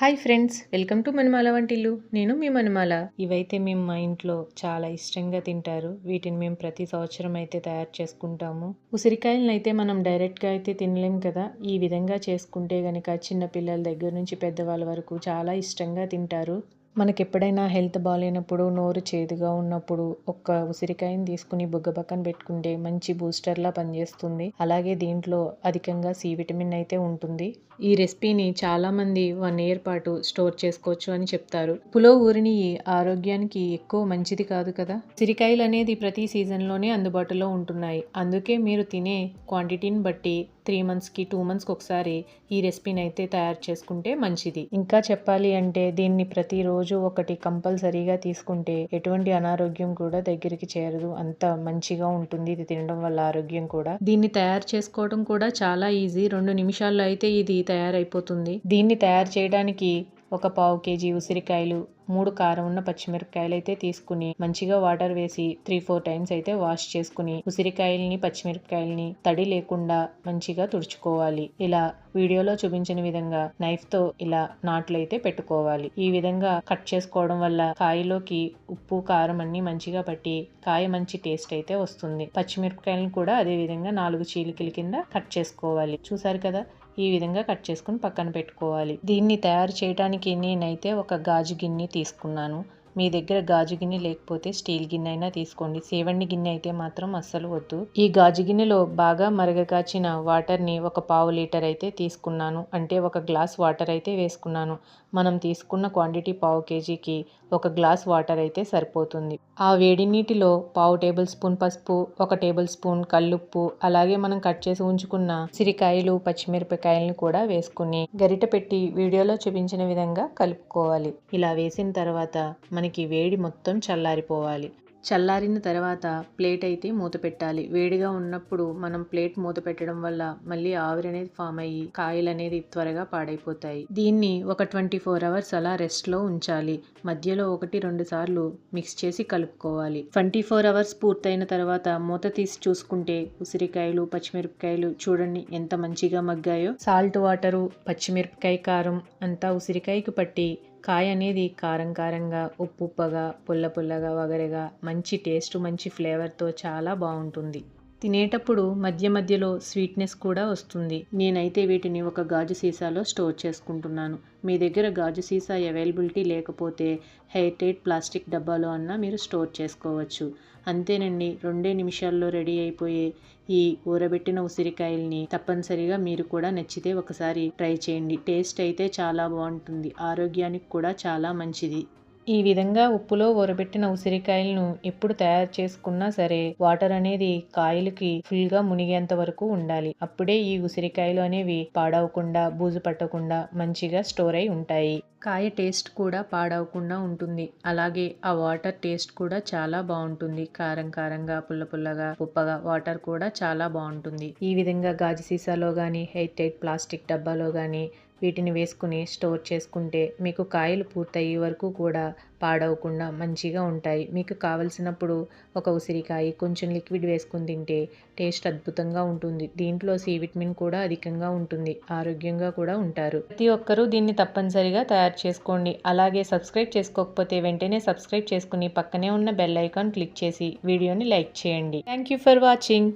Hi friends welcome to మనమాల వంటిల్లు. నేను మీ మనమాల. ఇవైతే మేము మా ఇంట్లో చాలా ఇష్టంగా తింటారు. వీటిని మేము ప్రతి సంవత్సరం అయితే తయారు చేసుకుంటాము. ఉసిరికాయలను అయితే మనం డైరెక్ట్గా అయితే తినలేం కదా. ఈ విధంగా చేసుకుంటే గనక చిన్న పిల్లల దగ్గర నుంచి పెద్దవాళ్ళ వరకు చాలా ఇష్టంగా తింటారు. మనకి ఎప్పుడైనా హెల్త్ బాగాలేనప్పుడు నోరు చేదుగా ఉన్నప్పుడు ఒక్క ఉసిరికాయని తీసుకుని బుగ్గ పక్కన పెట్టుకుంటే మంచి బూస్టర్లా పనిచేస్తుంది. అలాగే దీంట్లో అధికంగా సి విటమిన్ అయితే ఉంటుంది. ఈ రెసిపీని చాలామంది వన్ ఇయర్ పాటు స్టోర్ చేసుకోవచ్చు అని చెప్తారు. పులో ఊరిని ఆరోగ్యానికి ఎక్కువ మంచిది కాదు కదా? సిరికాయలు అనేది ప్రతి సీజన్లోనే అందుబాటులో ఉంటున్నాయి. అందుకే మీరు తినే క్వాంటిటీని బట్టి త్రీ మంత్స్కి టూ మంత్స్కి ఒకసారి ఈ రెసిపీని అయితే తయారు చేసుకుంటే మంచిది. ఇంకా చెప్పాలి అంటే దీన్ని ప్రతిరోజు రోజు ఒకటి కంపల్సరీగా తీసుకుంటే ఎటువంటి అనారోగ్యం కూడా దగ్గరికి చేరదు. అంత మంచిగా ఉంటుంది. ఇది తినడం వల్ల ఆరోగ్యం కూడా. దీన్ని తయారు చేసుకోవడం కూడా చాలా ఈజీ. రెండు నిమిషాల్లో అయితే ఇది తయారైపోతుంది. దీన్ని తయారు చేయడానికి ఒక పావు కేజీ ఉసిరికాయలు మూడు కారం ఉన్న పచ్చిమిరపకాయలు అయితే తీసుకుని మంచిగా వాటర్ వేసి త్రీ ఫోర్ టైమ్స్ అయితే వాష్ చేసుకుని ఉసిరికాయల్ని పచ్చిమిరపకాయల్ని తడి లేకుండా మంచిగా తుడుచుకోవాలి. ఇలా వీడియోలో చూపించిన విధంగా నైఫ్తో ఇలా నాట్లు అయితే పెట్టుకోవాలి. ఈ విధంగా కట్ చేసుకోవడం వల్ల కాయలోకి ఉప్పు కారం అన్ని మంచిగా పట్టి కాయ మంచి టేస్ట్ అయితే వస్తుంది. పచ్చిమిరపకాయలను కూడా అదే విధంగా నాలుగు చీలికల కింద కట్ చేసుకోవాలి. చూసారు కదా? ఈ విధంగా కట్ చేసుకుని పక్కన పెట్టుకోవాలి. దీన్ని తయారు చేయడానికి నేనైతే ఒక గాజు గిన్నె తీసుకున్నాను. మీ దగ్గర గాజు గిన్నె లేకపోతే స్టీల్ గిన్నె అయినా తీసుకోండి. సేవండి గిన్నె అయితే మాత్రం అస్సలు వద్దు. ఈ గాజు గిన్నెలో బాగా మరగకాచిన వాటర్ని ఒక పావు లీటర్ అయితే తీసుకున్నాను. అంటే ఒక గ్లాస్ వాటర్ అయితే వేసుకున్నాను. మనం తీసుకున్న క్వాంటిటీ పావు కేజీకి ఒక గ్లాస్ వాటర్ అయితే సరిపోతుంది. ఆ వేడి నీటిలో పావు టేబుల్ స్పూన్ పసుపు ఒక టేబుల్ స్పూన్ కల్లుప్పు అలాగే మనం కట్ చేసి ఉంచుకున్న సిరికాయలు పచ్చిమిరపకాయలను కూడా వేసుకుని గరిట పెట్టి వీడియోలో చూపించిన విధంగా కలుపుకోవాలి. ఇలా వేసిన తర్వాత మనకి వేడి మొత్తం చల్లారిపోవాలి. చల్లారిన తర్వాత ప్లేట్ అయితే మూత పెట్టాలి. వేడిగా ఉన్నప్పుడు మనం ప్లేట్ మూత పెట్టడం వల్ల మళ్ళీ ఆవిరి అనేది ఫామ్ అయ్యి కాయలు అనేది త్వరగా పాడైపోతాయి. దీన్ని ఒక ట్వంటీ ఫోర్ అవర్స్ అలా రెస్ట్లో ఉంచాలి. మధ్యలో ఒకటి రెండు సార్లు మిక్స్ చేసి కలుపుకోవాలి. ట్వంటీ ఫోర్ అవర్స్ పూర్తయిన తర్వాత మూత తీసి చూసుకుంటే ఉసిరికాయలు పచ్చిమిరపకాయలు చూడండి ఎంత మంచిగా మగ్గాయో. సాల్ట్ వాటరు పచ్చిమిరపకాయ కారం అంతా ఉసిరికాయకు పట్టి కాయ అనేది కారం కారంగా ఉప్పు ఉప్పగా పుల్ల పుల్లగా వగరగా మంచి టేస్ట్ మంచి ఫ్లేవర్తో చాలా బాగుంటుంది. తినేటప్పుడు మధ్య మధ్యలో స్వీట్నెస్ కూడా వస్తుంది. నేనైతే వీటిని ఒక గాజు సీసాలో స్టోర్ చేసుకుంటున్నాను. మీ దగ్గర గాజు సీసా అవైలబిలిటీ లేకపోతే హెయిర్ టైట్ ప్లాస్టిక్ డబ్బాలో అన్నా మీరు స్టోర్ చేసుకోవచ్చు. అంతేనండి రెండే నిమిషాల్లో రెడీ అయిపోయే ఈ ఊరబెట్టిన ఉసిరికాయల్ని తప్పనిసరిగా మీరు కూడా నచ్చితే ఒకసారి ట్రై చేయండి. టేస్ట్ అయితే చాలా బాగుంటుంది. ఆరోగ్యానికి కూడా చాలా మంచిది. ఈ విధంగా ఉప్పులో ఊరబెట్టిన ఉసిరికాయలను ఎప్పుడు తయారు చేసుకున్నా సరే వాటర్ అనేది కాయలకి ఫుల్గా మునిగేంత వరకు ఉండాలి. అప్పుడే ఈ ఉసిరికాయలు అనేవి పాడవకుండా బూజు పట్టకుండా మంచిగా స్టోర్ అయి ఉంటాయి. కాయ టేస్ట్ కూడా పాడవకుండా ఉంటుంది. అలాగే ఆ వాటర్ టేస్ట్ కూడా చాలా బాగుంటుంది. కారం కారంగా పుల్ల పుల్లగా ఉప్పగా వాటర్ కూడా చాలా బాగుంటుంది. ఈ విధంగా గాజు సీసాలో కానీ హెయిర్ ప్లాస్టిక్ డబ్బాలో కానీ వీటిని వేసుకుని స్టోర్ చేసుకుంటే మీకు కాయలు పూర్తయ్యే వరకు కూడా పాడవకుండా మంచిగా ఉంటాయి. మీకు కావలసినప్పుడు ఒక ఉసిరికాయ కొంచెం లిక్విడ్ వేసుకుని తింటే టేస్ట్ అద్భుతంగా ఉంటుంది. దీంట్లో సి విటమిన్ కూడా అధికంగా ఉంటుంది. ఆరోగ్యంగా కూడా ఉంటారు. ప్రతి ఒక్కరూ దీన్ని తప్పనిసరిగా తయారు చేసుకోండి. అలాగే సబ్స్క్రైబ్ చేసుకోకపోతే వెంటనే సబ్స్క్రైబ్ చేసుకుని పక్కనే ఉన్న బెల్ ఐకాన్ క్లిక్ చేసి వీడియోని లైక్ చేయండి. Thank you for watching.